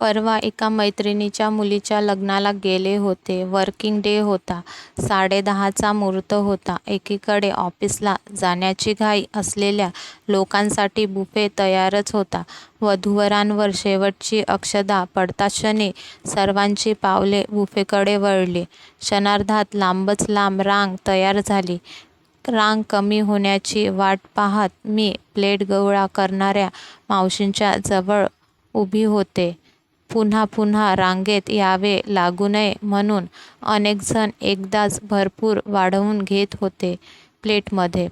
परवा एका मैत्रिणीच्या मुलीच्या लग्नाला गेले होते. वर्किंग डे होता. साडेदहाचा मुहूर्त होता. एकीकडे ऑफिसला जाण्याची घाई असलेल्या लोकांसाठी बुफे तयारच होता. वधूवरांवर शेवटची अक्षदा पडताक्षणी सर्वांची पावले बुफेकडे वळली. क्षणार्धात लांबच लांब रांग तयार झाली. रांग कमी होण्याची वाट पाहत मी प्लेट गोळा करणाऱ्या मावशींच्या जवळ उभी होते. पुन्हा पुन्हा रांगेत यावे लागू नये म्हणून अनेकजण एकदाच भरपूर वाढवून घेत होते प्लेटमध्ये.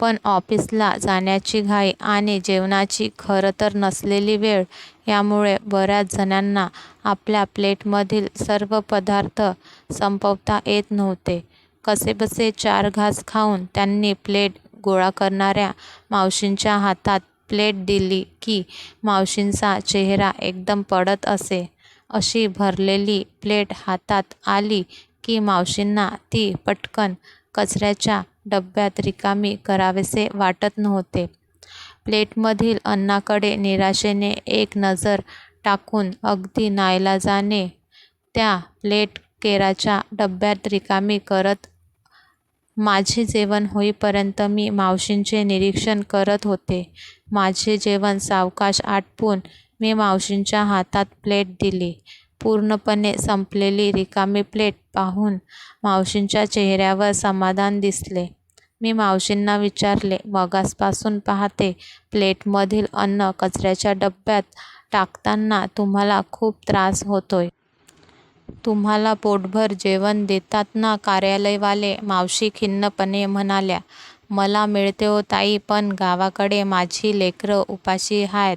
पण ऑफिसला जाण्याची घाई आणि जेवणाची खरं तर नसलेली वेळ यामुळे बऱ्याच जणांना आपल्या प्लेटमधील सर्व पदार्थ संपवता येत नव्हते. कसेबसे चार घास खाऊन त्यांनी प्लेट गोळा करणाऱ्या मावशींच्या हातात प्लेट दिली की मावशींचा चेहरा एकदम पडत असे. अशी भरलेली प्लेट हातात आली की मावशींना ती पटकन कचऱ्याच्या डब्यात रिकामी करावेसे वाटत नव्हते. प्लेटमधील अन्नाकडे निराशेने एक नजर टाकून अगदी नाईलाजाने त्या प्लेट केराच्या डब्यात रिकामी करत माझे जेवण होईपर्यंत मी मावशींचे निरीक्षण करत होते. माझे जेवण सावकाश आटपून मी मावशींच्या हातात प्लेट दिली. पूर्णपणे संपलेली रिकामी प्लेट पाहून मावशींच्या चेहऱ्यावर समाधान दिसले. मी मावशींना विचारले, मगासपासून पाहते प्लेटमधील अन्न कचऱ्याच्या डब्यात टाकताना तुम्हाला खूप त्रास होतोय. तुम्हाला पोटभर जेवण देतात ना कार्यालयवाले मावशी खिन्नपणे म्हणाल्या. मला मिळते ओ ताई पण गावाकडे माझी लेकरं उपाशी हायत.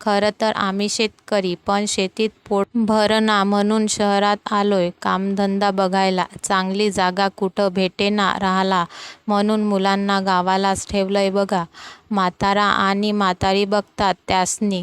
खरंतर आम्ही शेतकरी पण शेतीत पोट भरना म्हणून शहरात आलोय कामधंदा बघायला. चांगली जागा कुठं भेटेना राह्यला म्हणून मुलांना गावालाच ठेवलंय बघा. म्हातारा आणि म्हातारी बघतात त्यास्नी.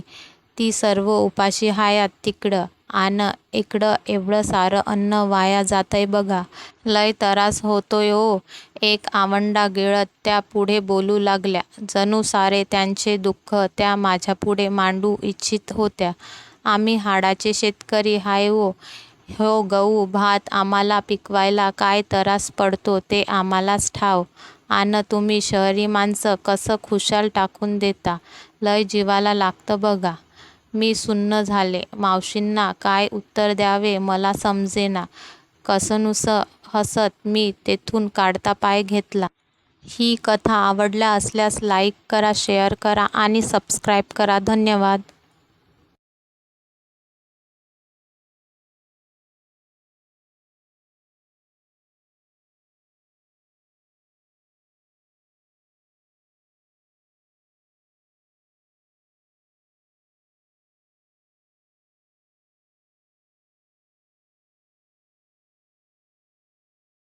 ती सर्व उपाशी हायात तिकडं आन इकडं एवढं सारं अन्न वाया जातंय बघा. लय त्रास होतोय ओ. एक आवंडा गिळत त्या पुढे बोलू लागल्या. जणू सारे त्यांचे दुःख त्या माझ्यापुढे मांडू इच्छित होत्या. आम्ही हाडाचे शेतकरी हाय ओ. ह्यो गहू, भात आम्हाला पिकवायला काय तरास पडतो ते आम्हालाच ठाव. आन तुम्ही शहरी माणसं कसं खुशाल टाकून देता. लय जीवाला लागतं बघा. मी सुन्न झाले. मावशींना काय उत्तर द्यावे मला समजेना. कसनुस हसत मी तेथून काढता पाय घेतला. ही कथा आवडल्या असल्यास लाईक करा, शेअर करा आणि सबस्क्राईब करा. धन्यवाद.